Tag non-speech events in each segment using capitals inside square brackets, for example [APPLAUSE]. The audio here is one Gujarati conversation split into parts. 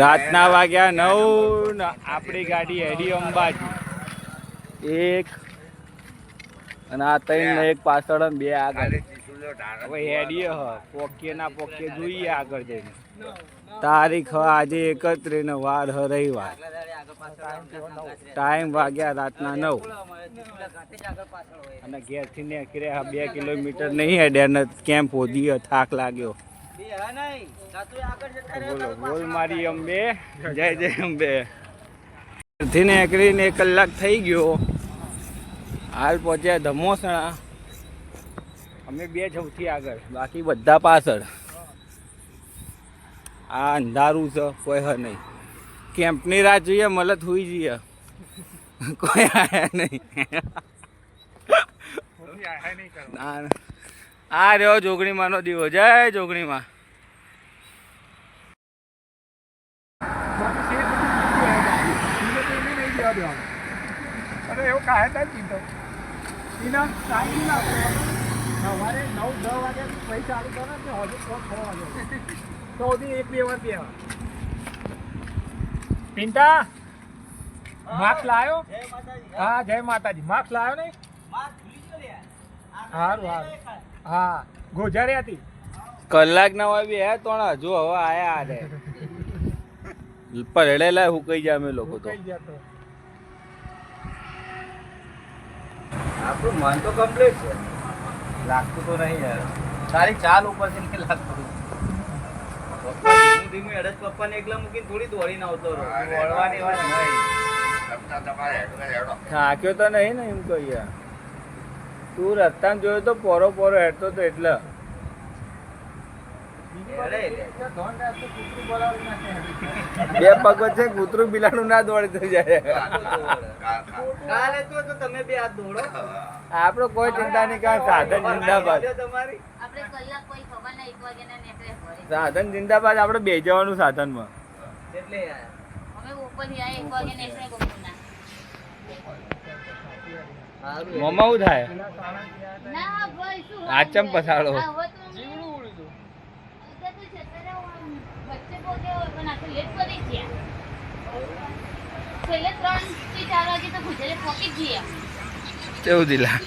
રાતના વાગ્યા નવ આપણી ગાડી હેડી અંબાજી. એક અને આ ત્રણ એક પાછળ અને બે આગળ. હવે હેડીએ હ પોકીએ ના પોકીએ જોઈએ આગળ જઈને. તારીખ હ આજે એકત્રીસ ને વાર હ રવિવાર. ટાઈમ વાગ્યા રાતના નવ. અને ઘેરથી નીકળ્યા બે કિલોમીટર નહીં હેડ્યા ને કેમ્પ હોધી થાક લાગ્યો. બોલો બોલ મારી અંબે. જય જય અંબે. ઘેરથી નીકળીને એક કલાક થઈ ગયો. હાલ પહોંચ્યા ધમોસણા. અમે બે સૌથી આગળ બાકી બધા પાછળ. આ અંધારું છે કોઈ હ નહીં. કેમ્પની રાહ જોઈએ મળે થોઈ જઈએ. કોઈ આયા નહીં. આ રહ્યો જોગણીમાંનો દીવો જય જોગણીમાં. અરે એવું કાંઈ હતા જ ચિંતો એના ટાઈમ ના સવારે નવ દસ વાગે પછી ચાલુ કરો ને હજુ પાંચ છ વાગે. તો સુધી એક બે વાર બે પિંટા માર્ક્સ લાવ્યો હા જય માતાજી. માર્ક્સ લાવ્યો ને સારું સારું હા ગોજારે હતી. કલાક ના હોય બી હે તો હજુ હવે આયા આ રે પડેલા હુકાઈ જાય અમે લોકો તો કઈ ગયા તો આપણું મન તો કમ્પ્લીટ છે. લાગતું તો નહીં યાર. તારી ચાલ ઉપર છે નહીં લાગતું પપ્પા ધીમું હેડે પપ્પાને એકલા મૂકીને થોડી દોડીને આવતો રહો. વળવાની વાત નહીં. થાક્યો તો નહીં ને એમ કહીએ તું રસ્તામાં જોયો તો પોરો પોરો હેડતો તો એટલે હેડે લે. ધોન રાખતો કૂતરું બોલાવી નાખે બે પગ વચ્ચે કૂતરું બિલાડું ના દોડી જાય. કાલે તો તો તમે બે હાથ દોડો. આપણો કોઈ ચિંતા નહીં કારણ સાધન જિંદાબાદ. સાધન જિંદાબાદ આપણે બે જવાનું સાધનમાં. એટલે થાય? આચમ ઉપરથી આયા એક વાગે નીકળે બપોરના. સારું મમ્મા શું થાય ના ભાઈ શું આ ચમ પસાડો? આ હવે તો જીવડું ઉડ્યું હતું. છે ત્યારે આમ વચ્ચે પહોંચ્યો હોય પણ આખું લેટ કરી ગયા છેલ્લે ત્રણથી ચાર વાગે તો ગુજરાતે પહોંચી જ ગયા કેવું દિલા?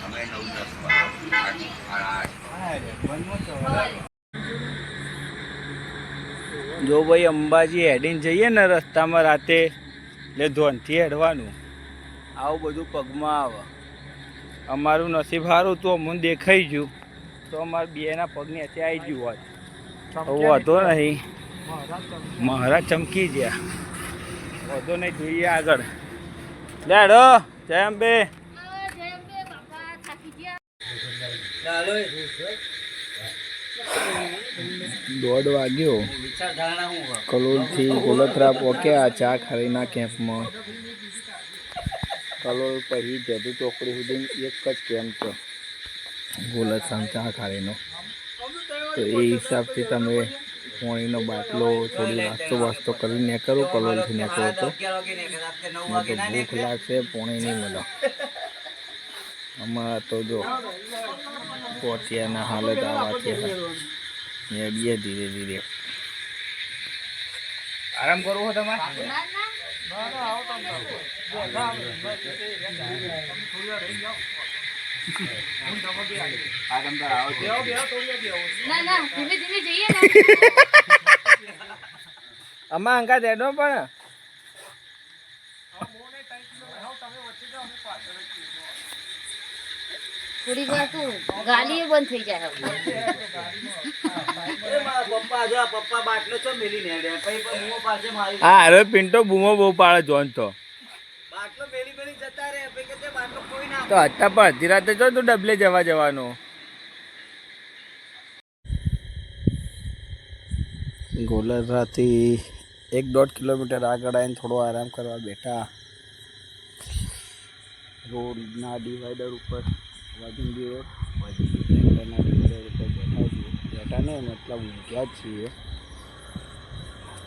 જો ભાઈ અંબાજી હેડીને જઈએ ને રસ્તામાં રાતે એટલે ધોનથી હેડવાનું. આવું બધું પગમાં આવે. અમારું નસીબ સારું તો અમને દેખાઈ ગયું. તો અમારે બેના પગને અત્યારે આવી ગયું હોત વાંધો નહીં. મહારાજ ચમકી ગયા. વાંધો નહીં જોઈએ આગળ. લેડો જય અંબે આ જય અંબે. બાપા થાકી ગયા ચાલો દોઢ વાગ્યો કલોલથી ગોલતરા પહોંચ્યા ચા ખારીના કેમ્પમાં. કલોલ પછી જદુ ચોકડી સુધી એક જ કેમ્પ છે. ગોલતરામ ચા ખારીનો. તો એ હિસાબથી તમે પાણીનો બાટલો થોડી વાસ્તો વાસ્તો કરી નીકળો કલોલથી નેકરો તો. ભૂખ લાગશે પાણી નહીં મળે. અમારા તો જો પોટિયાના હાલત આવા છે. હેડીએ ધીરે ધીરે. આરામ કરવો તમારે ના ના આરામ તો. આવો છે ના ના ધીમે ધીમે જઈએ ને અમાર અંકા દેડો પણ. થોડી વાર તું ગાલી બંધ થઈ જાય હવે. એ મારા પપ્પા પપ્પા બાટલો ચો મેલી ને પછી પણ હું પાસે મારી. હા અરે પિન્ટો બૂમો બહુ પાડે જોન તો. તે હતા પણ અડધી રાતે જો તું ડબલે જવા જવાનો. ગોલરાથી એક દોઢ કિલોમીટર આગળ આવીને થોડો આરામ કરવા બેઠા. રોડના ડિવાઈડર ઉપર વાજિંદી રોડ વાજિંદીના ડિવાઈડર ઉપર બેઠા છીએ. બેઠા ને મતલબ ઊંઘ્યા જ છીએ.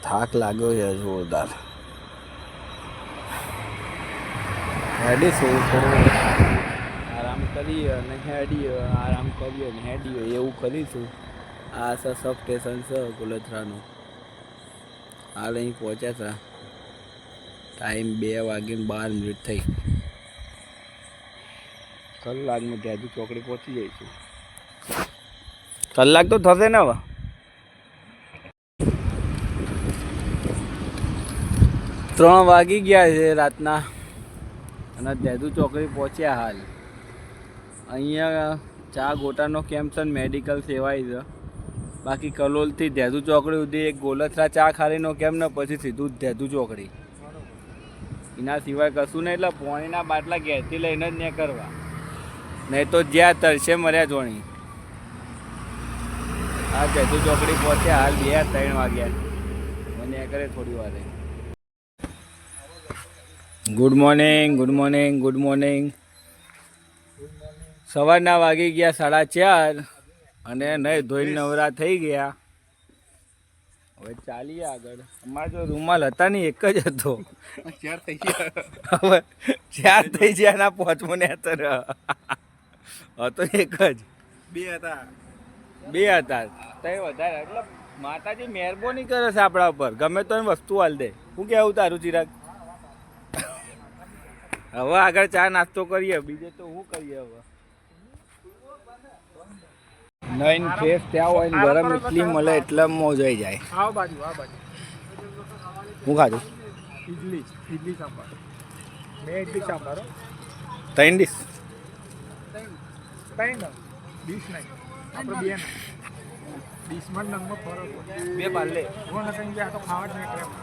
થાક લાગ્યો છે જોરદાર. હેડીશું થોડું આરામ કરીએ અને હેડીએ, આરામ કરીએ અને હેડીએ, એવું કરીશું. આ સર સબ સ્ટેશન છે ગોલથરાનું. હાલ અહીં પહોંચ્યા હતા ટાઈમ બે વાગીને બાર મિનિટ થઈ. કલાકમાં ત્યાંથી ચોકડી પહોંચી જઈશું કલાક તો થશે ને હવે? ત્રણ વાગી ગયા છે રાતના. અને દેદુ ચોકડી પહોંચ્યા હાલ. અહીંયા ચા ગોટાનો કેમ્પ છે મેડિકલ સેવાય છે. બાકી કલોલથી દેદુ ચોકડી સુધી એક ગોલથરા ચા ખારીનો કેમ ને પછી સીધું દેદુ ચોકડી. એના સિવાય કશું નહીં, એટલે પોણીના બાટલા ઘેરથી લઈને જ ને કરવા. નહીં તો જ્યાં તરશે મર્યા જોણી. હા દેદુ ચોકડી પહોંચ્યા હાલ બે ત્રણ વાગ્યા. મને કરે થોડી વારે. Good morning good morning good morning સવારના વાગી ગયા સાડા ચાર અને નહીં ધોઈ નવરા થઈ ગયા. હવે ચાલીએ આગળ. અમારા જો રૂમાલ હતા નહીં એક જ હતો. ચાર થઈ ગયા. હવે ચાર થઈ ગયા ના પાંચમો ને અત્યારે. હતો એક જ. બે હતા. બે હતા. તય વધારે. એટલે માતાજી મહેરબાની કરે છે આપણા ઉપર. ગમે તો વસ્તુ હાલ દે. શું કેવું તારું ચિરાગ? હવે આગળ ચા નાસ્તો કરીએ બીજે તો શું કરીએ હવે? નઈન ફેસ ત્યાં હોય ને ગરમ ઇડલી મળે એટલે મોજ આવી જાય. આવ બાજુ આ બાજુ. હું ખાધું? ઇડલી ઇડલી સાંભાર. બે ઇડલી સાંભાર ત્રણ ડીશ ત્રણ ડીશ નહીં. આપણે બે ડીશમાં નંગમાં ફરક બે પાલે. હું નથી આ તો ખાવા જ નહીં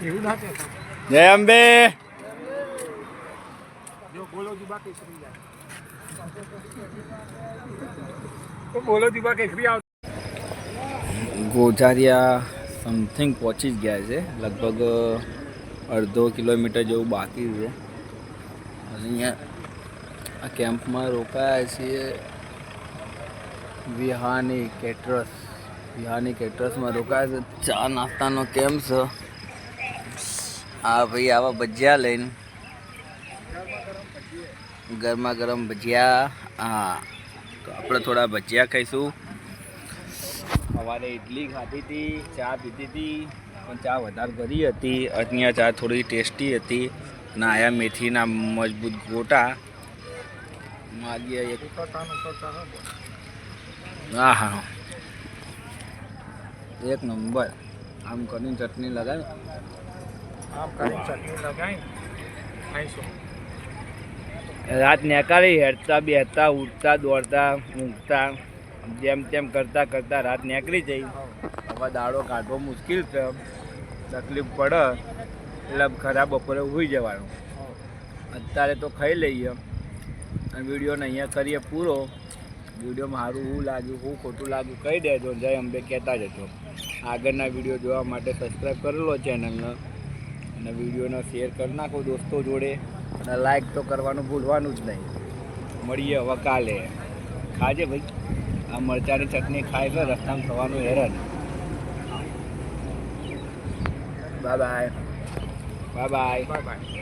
[LAUGHS] એવું ના કહેતા. જય અંબે. ગોઝારિયા સમથિંગ પહોંચી જ ગયા છે. લગભગ અડધો કિલોમીટર જેવું બાકી છે. અહીંયા આ કેમ્પમાં રોકાયા છીએ. વિહાની કેટરસ. વિહાની કેટરસમાં રોકાયા છે. ચા નાસ્તાનો કેમ્પ છે? આ ભાઈ, આવા ભજીયા લઈને ગરમા ગરમ ભજીયા, હા. તો આપણે થોડા ભજીયા ખાઈશું. સવારે ઇડલી ખાધી હતી, ચા પીધી હતી, પણ ચા વધારે ભરી હતી. અહીંયા ચા થોડી ટેસ્ટી હતી. અને આયા મેથીના મજબૂત ગોટા. માગીએ એક. હા હા. એક નંબર. આમ કરીને ચટણી લગાવી આમ કરી ચટણી લગાવી ખાઈશું રાત નેકાળી હેડતા બેસતા ઉઠતા દોડતા ઊંઘતા જેમ તેમ કરતા કરતા રાત નીકળી જઈ હવે દાડો કાઢવો મુશ્કેલ છે. તકલીફ પડે એટલે ખરાબ બપોરે ઉઈ જવાનું. અત્યારે તો ખાઈ લઈએ. અને વિડીયોને અહીંયા કરીએ પૂરો. વિડીયોમાં સારું શું લાગ્યું હું ખોટું લાગ્યું કહી દેજો. જય અંબે કહેતા જજો. આગળના વીડિયો જોવા માટે સબસ્ક્રાઈબ કરેલો ચેનલને અને વિડીયોને શેર કરી નાખો દોસ્તો જોડે અને લાઈક તો કરવાનું ભૂલવાનું જ નહીં. મળીએ હવે કાલે. ખાજે ભાઈ. આ મરચાની ચટણી ખાય છે રસ્તામાં થવાનું હેરાન. Bye bye bye bye bye bye